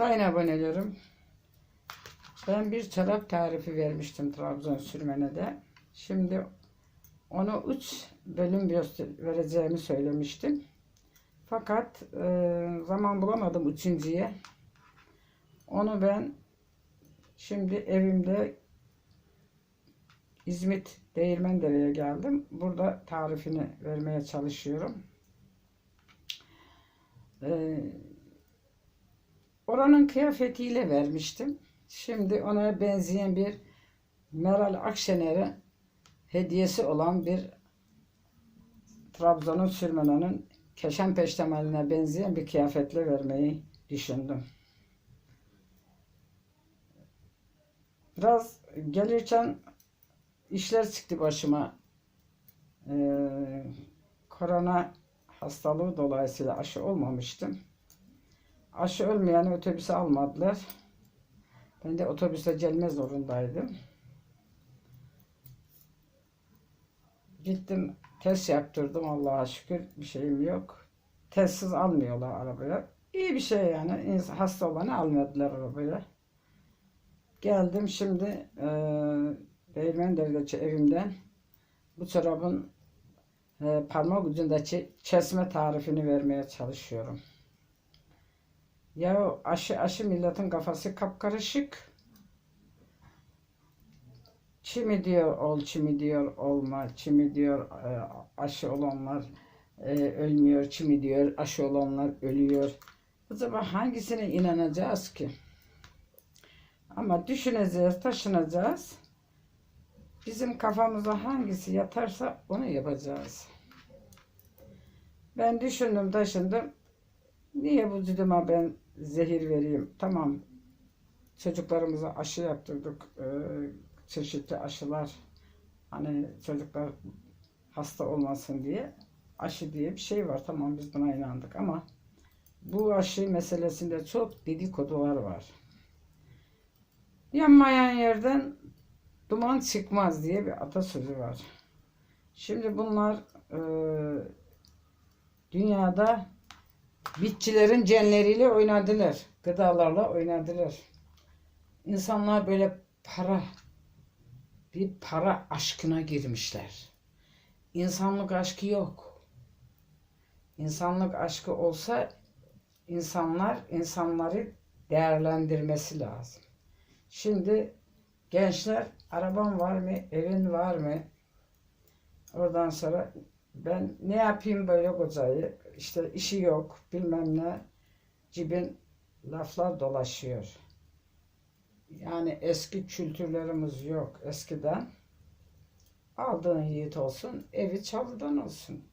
Sayın abonelerim, ben bir çorap tarifi vermiştim Trabzon sürmenede. Şimdi onu 3 bölüm vereceğimi söylemiştim. Fakat e, zaman bulamadım üçüncüye. Onu ben şimdi evimde İzmit Değirmendere'ye geldim. Burada tarifini vermeye çalışıyorum. Ee, oranın kıyafetiyle vermiştim. Şimdi ona benzeyen bir Meral Akşener'e hediyesi olan bir Trabzon'un sürmenanın keşen peştemaline benzeyen bir kıyafetle vermeyi düşündüm. Biraz gelirken işler çıktı başıma. Ee, korona hastalığı dolayısıyla aşı olmamıştım. Aşı olmayan otobüse almadılar. Ben de otobüse gelme zorundaydım. Gittim test yaptırdım Allah'a şükür bir şeyim yok. Testsiz almıyorlar arabaya. İyi bir şey yani. Hasta olanı almadılar arabaya. Geldim şimdi eee Değirmendere'deki evimden bu çorabın e, parmak ucundaki kesme tarifini vermeye çalışıyorum. Ya aşı aşı milletin kafası kapkarışık. Çimi diyor ol, çimi diyor olma, çimi diyor e, aşı olanlar e, ölmüyor, çimi diyor aşı olanlar ölüyor. Acaba hangisine inanacağız ki? Ama düşüneceğiz, taşınacağız. Bizim kafamıza hangisi yatarsa onu yapacağız. Ben düşündüm taşındım. Niye vücuduma ben zehir vereyim? Tamam. Çocuklarımıza aşı yaptırdık. Ee, çeşitli aşılar. Hani çocuklar hasta olmasın diye. Aşı diye bir şey var. Tamam biz buna inandık ama bu aşı meselesinde çok dedikodular var. Yanmayan yerden duman çıkmaz diye bir atasözü var. Şimdi bunlar e, dünyada bitkilerin genleriyle oynadılar. Gıdalarla oynadılar. İnsanlar böyle para bir para aşkına girmişler. İnsanlık aşkı yok. İnsanlık aşkı olsa insanlar insanları değerlendirmesi lazım. Şimdi gençler araban var mı, evin var mı? Oradan sonra ben ne yapayım böyle kocayı? İşte işi yok, bilmem ne. Cibin laflar dolaşıyor. Yani eski kültürlerimiz yok eskiden. Aldığın yiğit olsun, evi çalıdan olsun.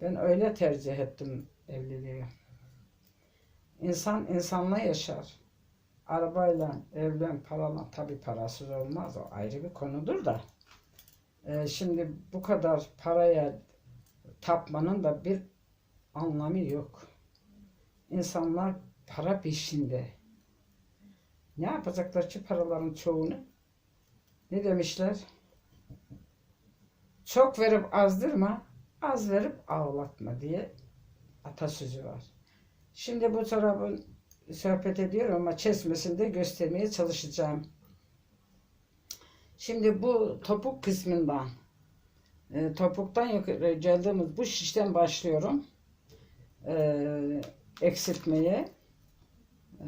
Ben öyle tercih ettim evliliği. İnsan insanla yaşar arabayla, evlen, parayla tabi parasız olmaz o ayrı bir konudur da. Ee, şimdi bu kadar paraya tapmanın da bir anlamı yok. İnsanlar para peşinde. Ne yapacaklar ki paraların çoğunu? Ne demişler? Çok verip azdırma, az verip ağlatma diye atasözü var. Şimdi bu çorabın sohbet ediyorum ama kesmesinde göstermeye çalışacağım. Şimdi bu topuk kısmından e, topuktan geldiğimiz bu şişten başlıyorum. E, eksiltmeye. E,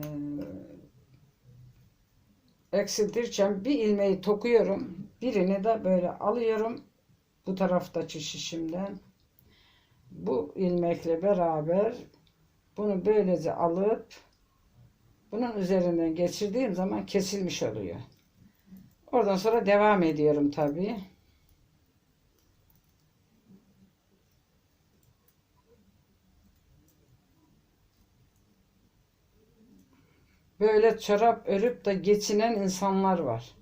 eksiltirken bir ilmeği tokuyorum. Birini de böyle alıyorum. Bu taraftaki şişimden. Bu ilmekle beraber bunu böylece alıp bunun üzerinden geçirdiğim zaman kesilmiş oluyor. Oradan sonra devam ediyorum tabii. Böyle çorap örüp de geçinen insanlar var.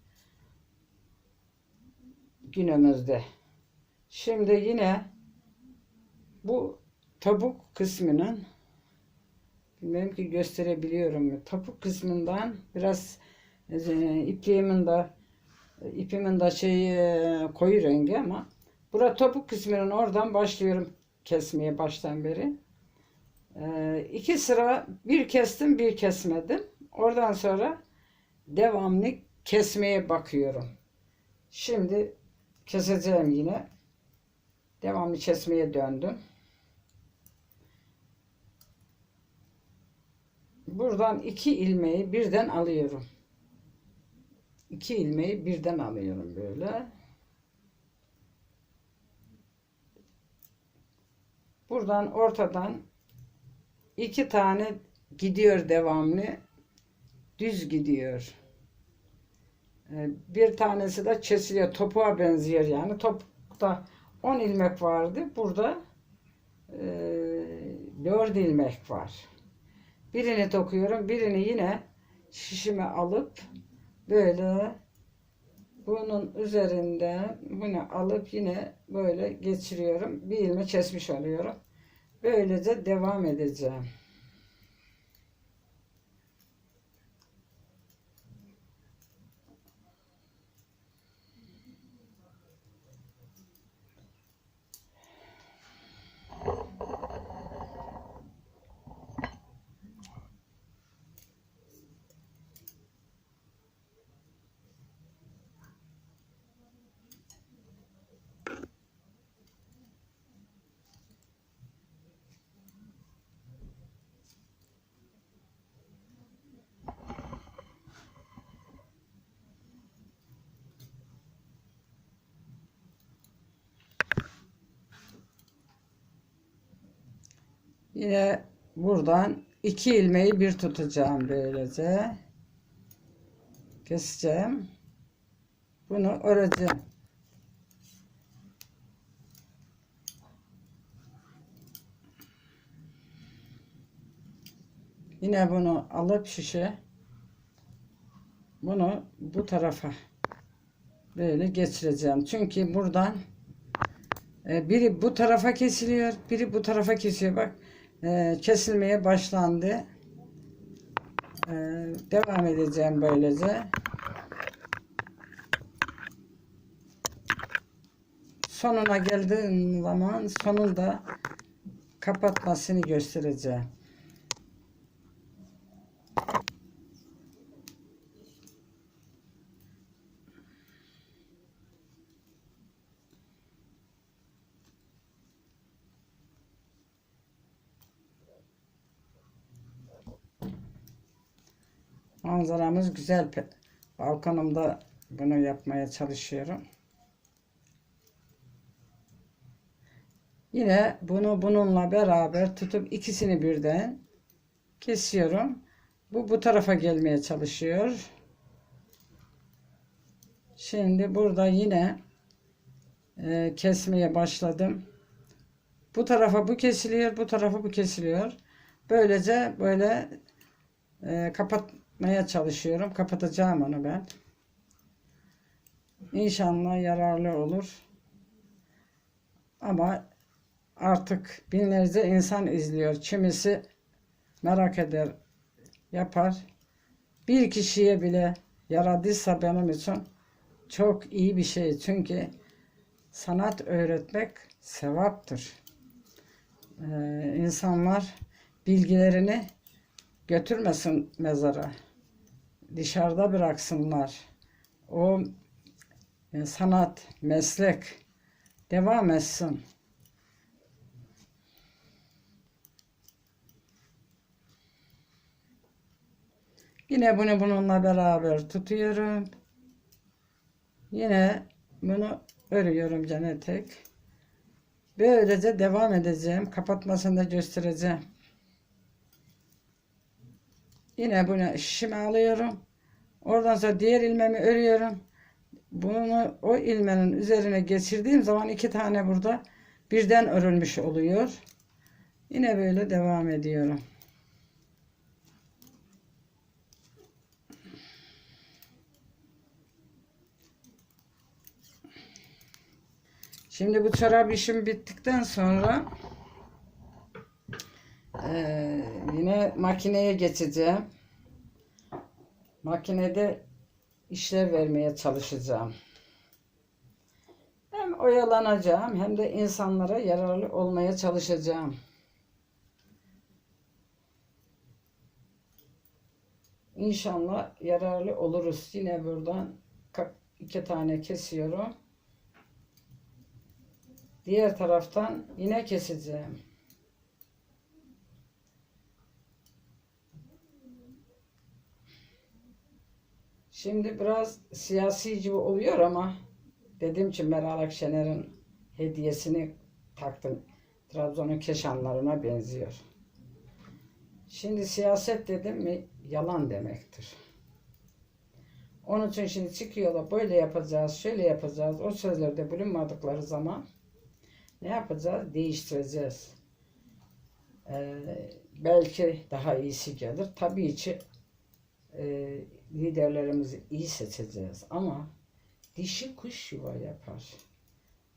Günümüzde. Şimdi yine bu tabuk kısmının Bilmiyorum ki gösterebiliyorum mu? Topuk kısmından biraz e, ipliğimin de ipimin de şeyi e, koyu rengi ama bura topuk kısmının oradan başlıyorum kesmeye baştan beri. Ee, iki sıra bir kestim bir kesmedim. Oradan sonra devamlı kesmeye bakıyorum. Şimdi keseceğim yine. Devamlı kesmeye döndüm. Buradan iki ilmeği birden alıyorum. İki ilmeği birden alıyorum böyle. Buradan ortadan iki tane gidiyor devamlı. Düz gidiyor. Ee, Bir tanesi de kesiliyor. Topuğa benziyor yani. Topukta 10 ilmek vardı. Burada e, 4 ilmek var. Birini dokuyorum. Birini yine şişime alıp böyle bunun üzerinde bunu alıp yine böyle geçiriyorum. Bir ilmek kesmiş oluyorum. Böylece devam edeceğim. Yine buradan iki ilmeği bir tutacağım böylece. Keseceğim. Bunu öreceğim. Yine bunu alıp şişe bunu bu tarafa böyle geçireceğim. Çünkü buradan e, biri bu tarafa kesiliyor, biri bu tarafa kesiyor. Bak e, kesilmeye başlandı. E, devam edeceğim böylece. Sonuna geldiğim zaman sonunda kapatmasını göstereceğim. Manzaramız güzel. Balkonumda bunu yapmaya çalışıyorum. Yine bunu bununla beraber tutup ikisini birden kesiyorum. Bu bu tarafa gelmeye çalışıyor. Şimdi burada yine e, kesmeye başladım. Bu tarafa bu kesiliyor, bu tarafa bu kesiliyor. Böylece böyle e, kapatmaya çalışıyorum. Kapatacağım onu ben. İnşallah yararlı olur. Ama artık binlerce insan izliyor. Kimisi merak eder, yapar. Bir kişiye bile yaradıysa benim için çok iyi bir şey. Çünkü sanat öğretmek sevaptır. Ee, insanlar bilgilerini götürmesin mezara. Dışarıda bıraksınlar. O e, sanat, meslek devam etsin. Yine bunu bununla beraber tutuyorum. Yine bunu örüyorum gene tek. Böylece devam edeceğim. Kapatmasını da göstereceğim. Yine bunu şişime alıyorum. Oradan sonra diğer ilmemi örüyorum. Bunu o ilmenin üzerine geçirdiğim zaman iki tane burada birden örülmüş oluyor. Yine böyle devam ediyorum. Şimdi bu çorap işim bittikten sonra ee, yine makineye geçeceğim. Makinede işlev vermeye çalışacağım. Hem oyalanacağım hem de insanlara yararlı olmaya çalışacağım. İnşallah yararlı oluruz. Yine buradan iki tane kesiyorum. Diğer taraftan yine keseceğim. Şimdi biraz siyasi gibi oluyor ama dedim ki Meral Akşener'in hediyesini taktım. Trabzon'un keşanlarına benziyor. Şimdi siyaset dedim mi yalan demektir. Onun için şimdi çıkıyorlar böyle yapacağız, şöyle yapacağız. O sözlerde bulunmadıkları zaman ne yapacağız? Değiştireceğiz. Ee, belki daha iyisi gelir. Tabii ki e, liderlerimizi iyi seçeceğiz ama dişi kuş yuva yapar.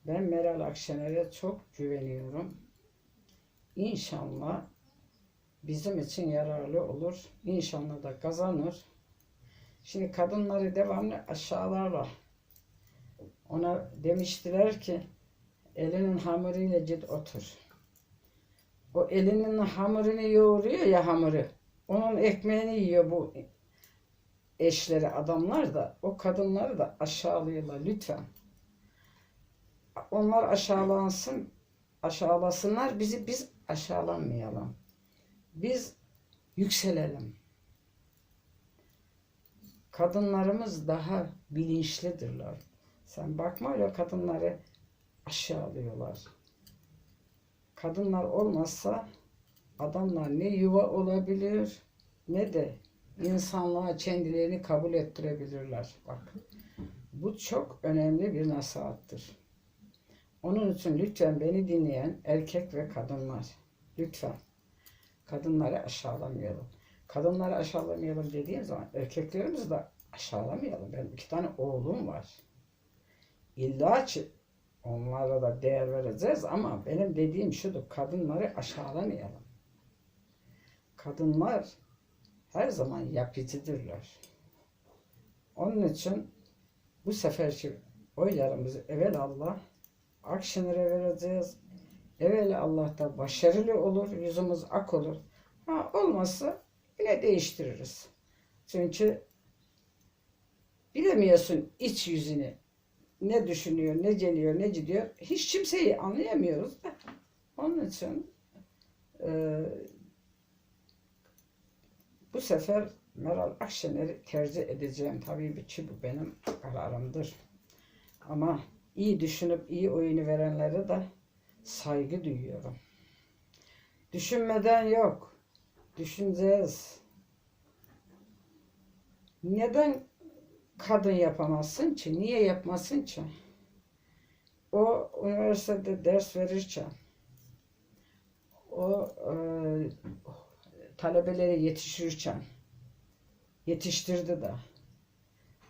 Ben Meral Akşener'e çok güveniyorum. İnşallah bizim için yararlı olur. İnşallah da kazanır. Şimdi kadınları devamlı aşağılarlar. Ona demiştiler ki elinin hamuruyla git otur. O elinin hamurunu yoğuruyor ya hamuru. Onun ekmeğini yiyor bu eşleri adamlar da o kadınları da aşağılıyorlar lütfen. Onlar aşağılansın, aşağılasınlar bizi biz aşağılanmayalım. Biz yükselelim. Kadınlarımız daha bilinçlidirler. Sen bakma öyle kadınları aşağılıyorlar. Kadınlar olmazsa adamlar ne yuva olabilir ne de insanlığa kendilerini kabul ettirebilirler. Bak bu çok önemli bir nasihattır. Onun için lütfen beni dinleyen erkek ve kadınlar lütfen kadınları aşağılamayalım. Kadınları aşağılamayalım dediğim zaman erkeklerimizi de aşağılamayalım. Benim iki tane oğlum var. İlla ki onlara da değer vereceğiz ama benim dediğim şudur. Kadınları aşağılamayalım. Kadınlar her zaman yapıcıdırlar. Onun için bu seferki oylarımızı evvel Allah Akşener'e vereceğiz. Evvel Allah'ta başarılı olur, yüzümüz ak olur. Ha olmazsa yine değiştiririz. Çünkü bilemiyorsun iç yüzünü. Ne düşünüyor, ne geliyor, ne gidiyor. Hiç kimseyi anlayamıyoruz. Onun için e, bu sefer Meral Akşener'i tercih edeceğim. Tabii ki bu benim kararımdır. Ama iyi düşünüp iyi oyunu verenlere de saygı duyuyorum. Düşünmeden yok. Düşüneceğiz. Neden kadın yapamazsın ki? Niye yapmasın ki? O üniversitede ders verirken o e, talebeleri yetiştirirken yetiştirdi de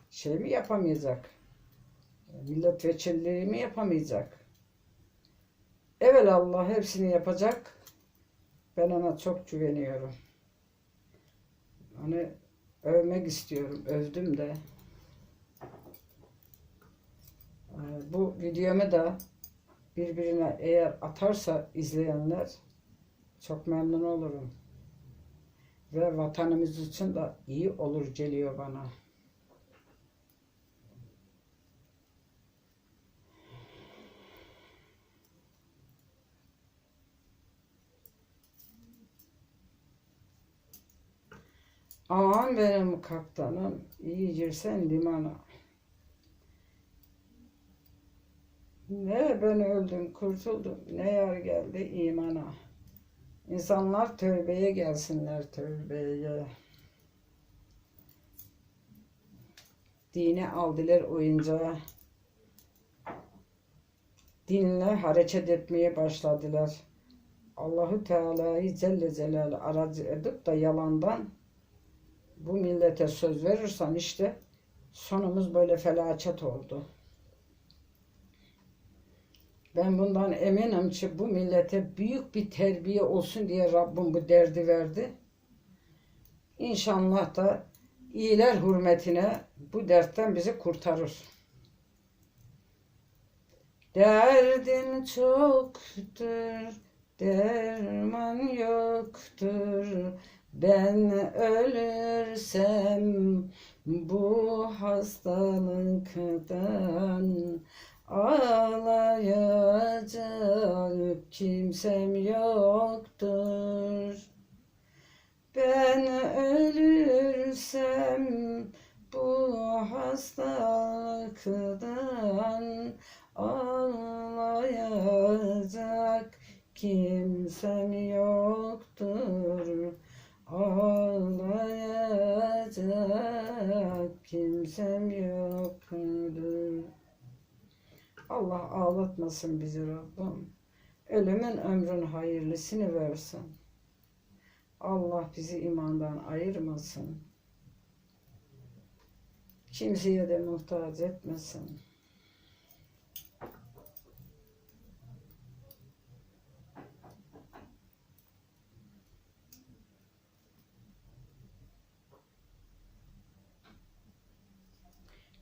şey mi yapamayacak? Milletvekilliği mi yapamayacak? Evvel Allah hepsini yapacak. Ben ona çok güveniyorum. Onu övmek istiyorum. Övdüm de. Ee, Bu videomu da birbirine eğer atarsa izleyenler çok memnun olurum. Ve vatanımız için de iyi olur geliyor bana. Aman benim kaptanım, iyi girsen limana. Ne ben öldüm, kurtuldum, ne yar geldi imana. İnsanlar tövbeye gelsinler, tövbeye. Dine aldılar oyuncağı. Dinle hareket etmeye başladılar. Allahu Teala'yı Celle Celaluhu aracı edip de yalandan bu millete söz verirsen işte sonumuz böyle felaket oldu. Ben bundan eminim ki bu millete büyük bir terbiye olsun diye Rabbim bu derdi verdi. İnşallah da iyiler hürmetine bu dertten bizi kurtarır. Derdin çoktur, derman yoktur. Ben ölürsem bu hastalıktan ağlayacak kimsem yoktur. Ben ölürsem bu hastalıktan ağlayacak kimsem yoktur. Ağlayacak kimsem yoktur. Allah ağlatmasın bizi Rabbim. Ölümün ömrün hayırlısını versin. Allah bizi imandan ayırmasın. Kimseye de muhtaç etmesin.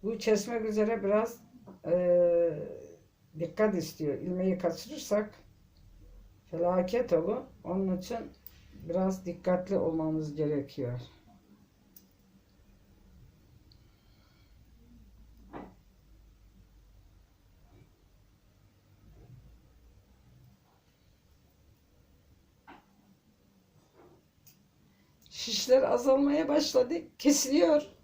Bu kesmek üzere biraz eee, dikkat istiyor. İlmeği kaçırırsak felaket olur. Onun için biraz dikkatli olmamız gerekiyor. Şişler azalmaya başladı. Kesiliyor.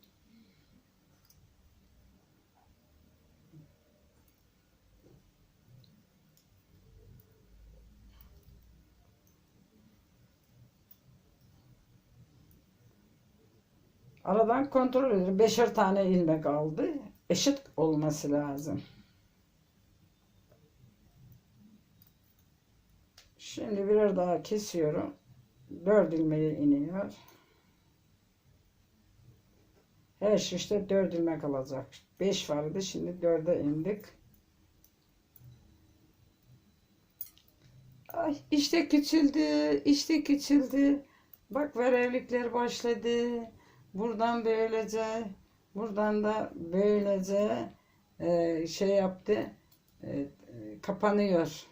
Aradan kontrol ediyorum. Beşer tane ilmek aldı. Eşit olması lazım. Şimdi birer daha kesiyorum. Dört ilmeğe iniyor. Her şişte dört ilmek alacak. Beş vardı. Şimdi dörde indik. Ay işte küçüldü. işte küçüldü. Bak verevlikler başladı. Buradan böylece, buradan da böylece e, şey yaptı, e, kapanıyor.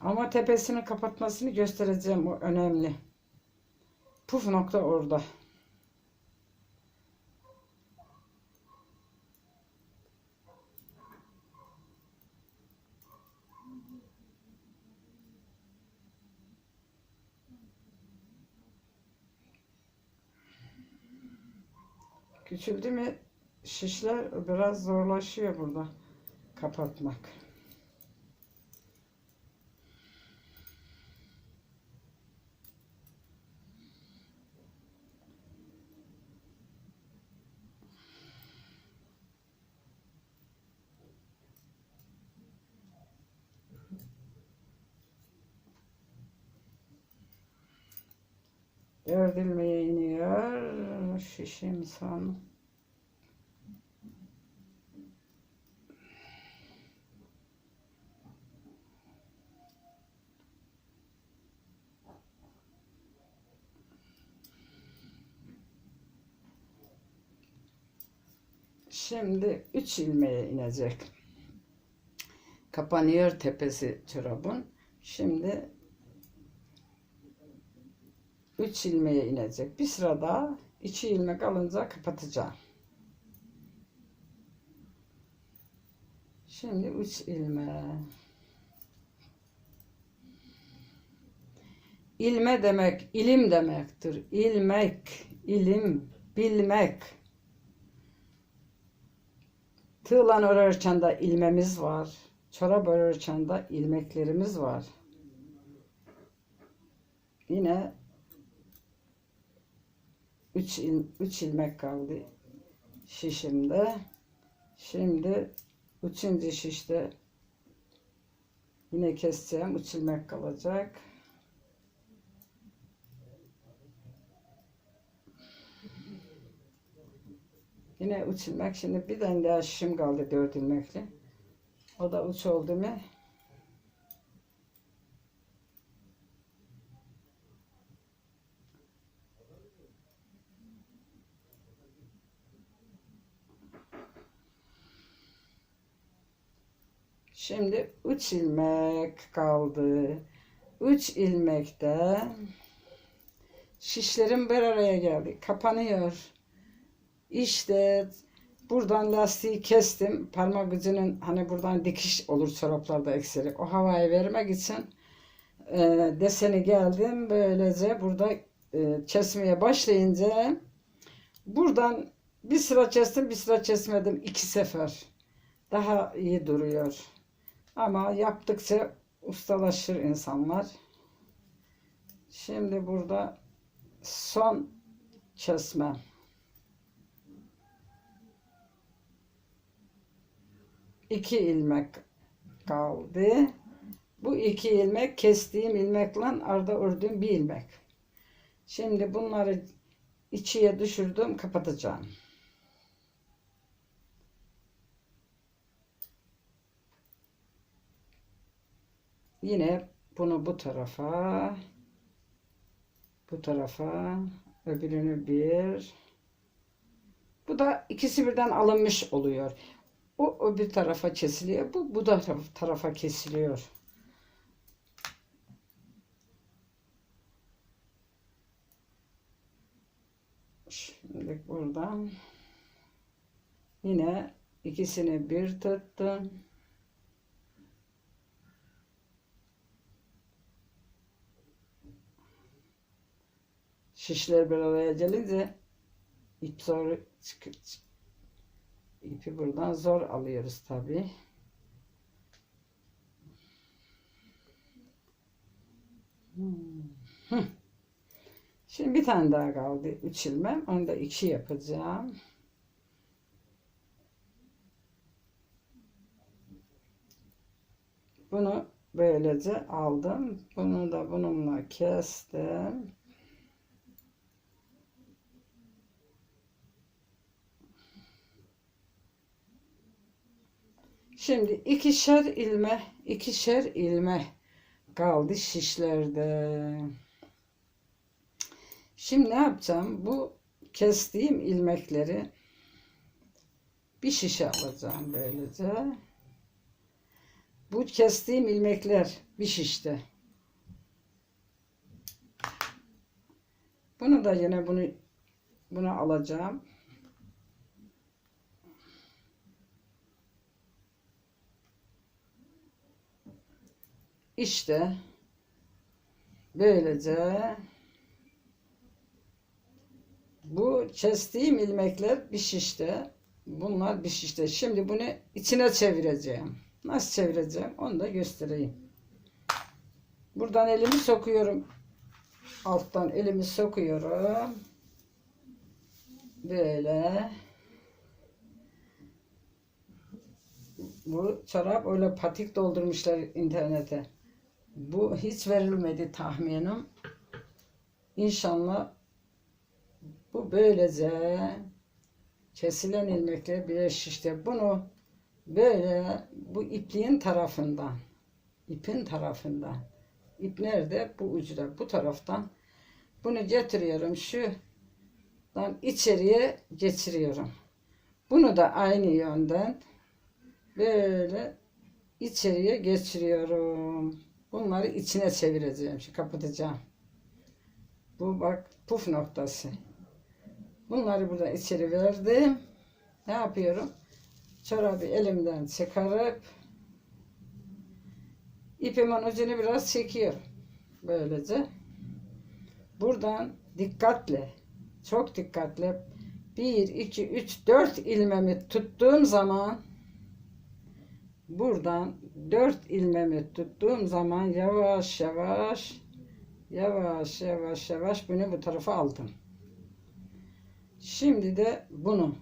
Ama tepesini kapatmasını göstereceğim, o önemli. Puf nokta orada. Küçüldü mü şişler biraz zorlaşıyor burada kapatmak. Dört ilmeğe iniyor. Şişim son. Şimdi üç ilmeğe inecek. Kapanıyor tepesi çorabın. Şimdi 3 ilmeğe inecek. Bir sıra daha 2 ilmek alınca kapatacağım. Şimdi 3 ilmeğe. İlme demek ilim demektir. İlmek, ilim, bilmek. Tığlan örerken de ilmemiz var. Çorap örerken de ilmeklerimiz var. Yine 3 il, üç ilmek kaldı şişimde. Şimdi üçüncü şişte yine keseceğim. 3 ilmek kalacak. Yine 3 ilmek. Şimdi bir tane daha şişim kaldı 4 ilmekli. O da uç oldu mu? Şimdi 3 ilmek kaldı. üç ilmekte şişlerim bir araya geldi. Kapanıyor. İşte buradan lastiği kestim. Parmak ucunun hani buradan dikiş olur çoraplarda ekseri. O havayı vermek için e, deseni geldim. Böylece burada e, kesmeye başlayınca buradan bir sıra kestim bir sıra kesmedim. iki sefer. Daha iyi duruyor. Ama yaptıkça ustalaşır insanlar. Şimdi burada son kesme. İki ilmek kaldı. Bu iki ilmek kestiğim ilmekle arada ördüğüm bir ilmek. Şimdi bunları içiye düşürdüm kapatacağım. Yine bunu bu tarafa bu tarafa öbürünü bir bu da ikisi birden alınmış oluyor. O öbür tarafa kesiliyor. Bu bu da taraf- tarafa kesiliyor. Şimdi buradan yine ikisini bir tuttum. Şişler bir araya gelince ip zor çık ipi buradan zor alıyoruz tabi. Şimdi bir tane daha kaldı. Üç ilmem. Onu da iki yapacağım. Bunu böylece aldım. Bunu da bununla kestim. Şimdi ikişer ilme, ikişer ilme kaldı şişlerde. Şimdi ne yapacağım? Bu kestiğim ilmekleri bir şişe alacağım böylece. Bu kestiğim ilmekler bir şişte. Bunu da yine bunu bunu alacağım. İşte böylece bu kestiğim ilmekler bir şişte. Bunlar bir şişte. Şimdi bunu içine çevireceğim. Nasıl çevireceğim onu da göstereyim. Buradan elimi sokuyorum. Alttan elimi sokuyorum. Böyle. Bu çorap öyle patik doldurmuşlar internete. Bu hiç verilmedi tahminim. İnşallah bu böylece kesilen ilmekle bir şişte bunu böyle bu ipliğin tarafından ipin tarafından ip nerede? Bu ucuda bu taraftan bunu getiriyorum şuradan içeriye geçiriyorum. Bunu da aynı yönden böyle içeriye geçiriyorum. Bunları içine çevireceğim. Şimdi kapatacağım. Bu bak puf noktası. Bunları buradan içeri verdim. Ne yapıyorum? Çorabı elimden çıkarıp ipimin ucunu biraz çekiyorum. Böylece. Buradan dikkatle, çok dikkatle 1, 2, 3, 4 ilmemi tuttuğum zaman buradan 4 ilmemi tuttuğum zaman yavaş yavaş yavaş yavaş yavaş bunu bu tarafa aldım. Şimdi de bunu.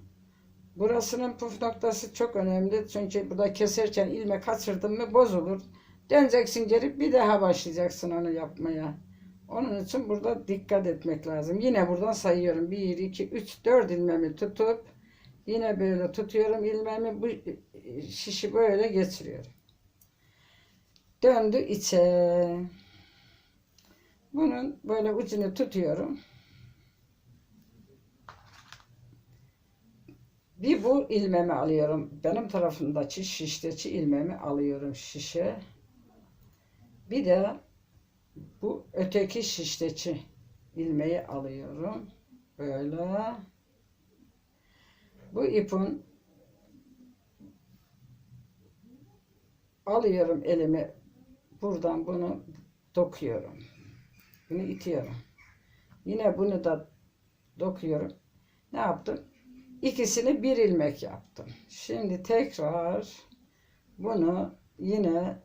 Burasının puf noktası çok önemli. Çünkü burada keserken ilme kaçırdın mı bozulur. Döneceksin geri bir daha başlayacaksın onu yapmaya. Onun için burada dikkat etmek lazım. Yine buradan sayıyorum. 1, 2, 3, 4 ilmemi tutup yine böyle tutuyorum ilmemi bu şişi böyle geçiriyorum. Döndü içe. Bunun böyle ucunu tutuyorum. Bir bu ilmemi alıyorum. Benim tarafındaki şişteki ilmemi alıyorum şişe. Bir de Bu öteki şişteki ilmeği alıyorum. Böyle. Bu ipin alıyorum elimi buradan bunu dokuyorum. Bunu itiyorum. Yine bunu da dokuyorum. Ne yaptım? İkisini bir ilmek yaptım. Şimdi tekrar bunu yine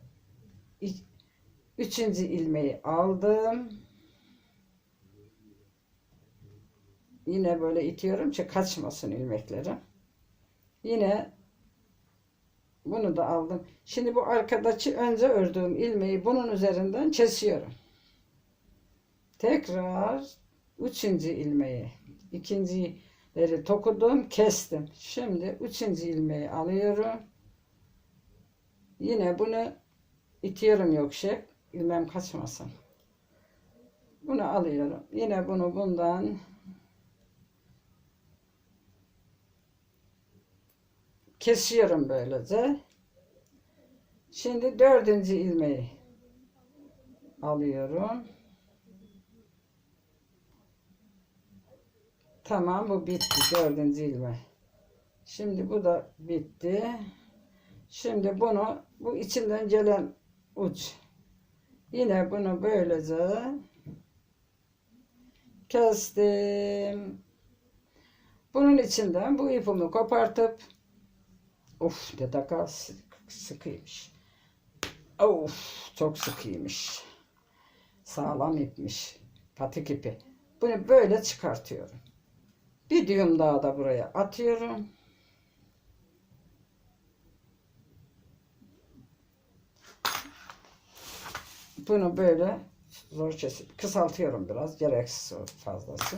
üçüncü ilmeği aldım. Yine böyle itiyorum ki kaçmasın ilmeklerim. Yine bunu da aldım. Şimdi bu arkadaki önce ördüğüm ilmeği bunun üzerinden kesiyorum. Tekrar üçüncü ilmeği, ikincileri tokudum, kestim. Şimdi üçüncü ilmeği alıyorum. Yine bunu itiyorum yoksa ilmem kaçmasın. Bunu alıyorum. Yine bunu bundan kesiyorum böylece. Şimdi dördüncü ilmeği alıyorum. Tamam bu bitti dördüncü ilmek. Şimdi bu da bitti. Şimdi bunu bu içinden gelen uç. Yine bunu böylece kestim. Bunun içinden bu ipimi kopartıp Of ne dakika sık, sıkıymış. Of çok sıkıymış. Sağlam ipmiş. Patik ipi. Bunu böyle çıkartıyorum. Bir düğüm daha da buraya atıyorum. Bunu böyle zor kesip kısaltıyorum biraz. Gereksiz fazlası.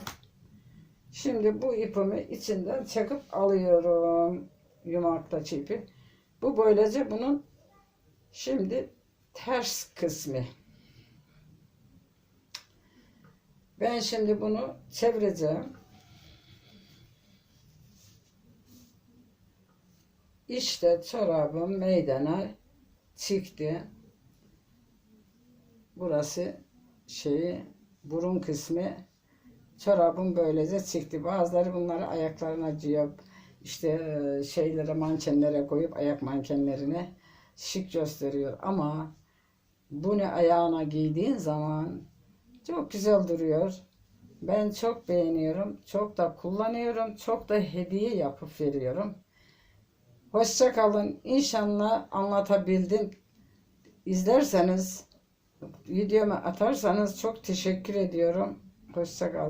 Şimdi bu ipimi içinden çekip alıyorum. Yumaktaki ipi. Bu böylece bunun şimdi ters kısmı. Ben şimdi bunu çevireceğim. İşte çorabım meydana çıktı. Burası şeyi burun kısmı çorabım böylece çıktı. Bazıları bunları ayaklarına giyiyor. İşte e, şeylere mankenlere koyup ayak mankenlerine şık gösteriyor. Ama bunu ayağına giydiğin zaman çok güzel duruyor. Ben çok beğeniyorum. Çok da kullanıyorum. Çok da hediye yapıp veriyorum. Hoşça kalın. İnşallah anlatabildim. İzlerseniz videomu atarsanız çok teşekkür ediyorum. Hoşça kalın.